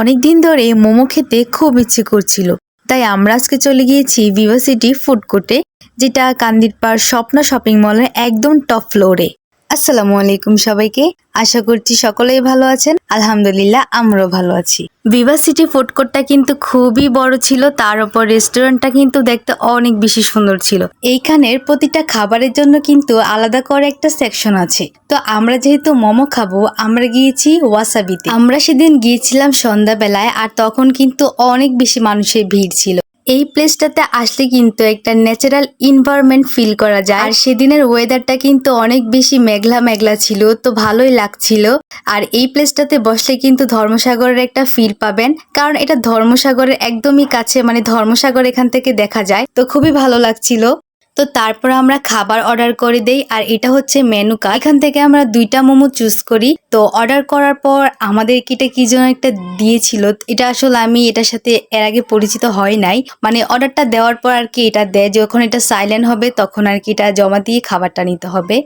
অনেক দিন ধরে মোমো খেতে খুব ইচ্ছে করছিল। তাই আমরা আজকে চলে গিয়েছি ভিভাসিটি ফুড কোর্টে, যেটা কান্দিরপাড় স্বপ্ন শপিং মলের একদম টপ ফ্লোরে। আসসালামু আলাইকুম সবাইকে। আশা করছি সকলেই ভালো আছেন। আলহামদুলিল্লাহ, আমরাও ভালো আছি। ভিভাসিটি ফুড কোর্টটা কিন্তু খুবই বড় ছিল, তার উপর রেস্টুরেন্টটা কিন্তু দেখতে অনেক বেশি সুন্দর ছিল। এইখানের প্রতিটা খাবারের জন্য কিন্তু আলাদা করে একটা সেকশন আছে। তো আমরা যেহেতু মোমো খাব, আমরা গিয়েছি ওয়াসাবিতে আমরা সেদিন গিয়েছিলাম সন্ধ্যাবেলায়, আর তখন কিন্তু অনেক বেশি মানুষের ভিড় ছিল। এই প্লেসটাতে আসলে কিন্তু একটা ন্যাচারাল ইনভায়রনমেন্ট ফিল করা যায়। আর সেদিনের ওয়েদারটা কিন্তু অনেক বেশি মেঘলা মেঘলা ছিল, তো ভালোই লাগছিল। আর এই প্লেসটাতে বসলে কিন্তু ধর্মসাগরের একটা ফিল পাবেন, কারণ এটা ধর্মসাগরের একদমই কাছে মানে ধর্মসাগর এখান থেকে দেখা যায়। তো খুবই ভালো লাগছিল। তো তারপর আমরা খাবার অর্ডার করে দেই, আর এটা হচ্ছে মেনু কার্ড এখান থেকে আমরা দুইটা মোমো চুজ করি। তো অর্ডার করার পর আমাদের এটা কি যেন একটা দিয়েছিল, এটা আসলে আমি এটার সাথে এর আগে পরিচিত হয় নাই। মানে অর্ডারটা দেওয়ার পর আর কি এটা দেয়, যখন এটা সাইলেন্ট হবে তখন আর কি এটা জমা দিয়ে খাবারটা নিতে হবে।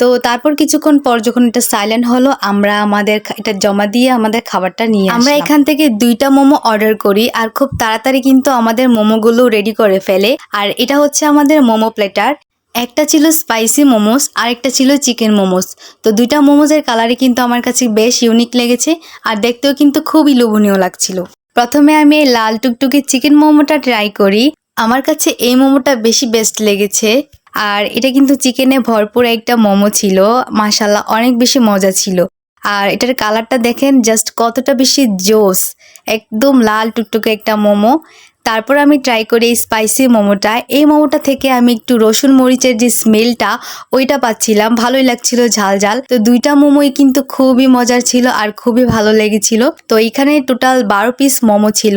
তো তারপর কিছুক্ষণ পর যখন এটা সাইলেন্ট হলো আমরা আমাদের এটা জমা দিয়ে আমাদের খাবারটা নিয়ে আমরা এখান থেকে দুইটা মোমো অর্ডার করি আর খুব তাড়াতাড়ি কিন্তু আমাদের মোমোগুলো রেডি করে ফেলে। আর এটা হচ্ছে আমাদের মোমো প্লেটার একটা ছিল স্পাইসি মোমোস আর একটা ছিল চিকেন মোমোস তো দুইটা মোমোসের কালারই কিন্তু আমার কাছে বেশ ইউনিক লেগেছে আর দেখতেও কিন্তু খুবই লোভনীয় লাগছিল। প্রথমে আমি এই লাল টুকটুকে চিকেন মোমোটা ট্রাই করি। আমার কাছে এই মোমোটা বেশি বেস্ট লেগেছে। আর এটা কিন্তু চিকেনে ভরপুর একটা মোমো ছিল। মাশাল্লাহ অনেক বেশি মজা ছিল। আর এটার কালারটা দেখেন জাস্ট কতটা বেশি জোস। একদম লাল টুকটুকে একটা মোমো। তারপর আমি ট্রাই করি এই স্পাইসি মোমোটা। এই মোমোটা থেকে আমি একটু রসুন মরিচের যে স্মেলটা ওইটা পাচ্ছিলাম। ভালোই লাগছিল ঝাল ঝাল। তো দুইটা মোমোই কিন্তু খুবই মজার ছিল আর খুবই ভালো লেগেছিল। তো এখানে টোটাল বারো পিস মোমো ছিল।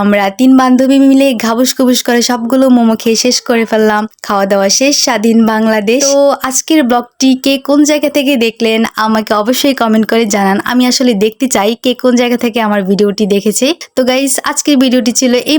আমরা তিন বান্ধবী মিলে ঘাবুস ঘুবুস করে সবগুলো মোমো খেয়ে শেষ করে ফেললাম। খাওয়া দাওয়া শেষ, স্বাধীন বাংলাদেশ। তো আজকের ব্লগটি কে কোন জায়গা থেকে দেখলেন, আমাকে অবশ্যই কমেন্ট করে জানান। আমি আসলে দেখতে চাই কে কোন জায়গা থেকে আমার ভিডিওটি দেখেছে। তো গাইস আজকের ভিডিওটি ছিল এই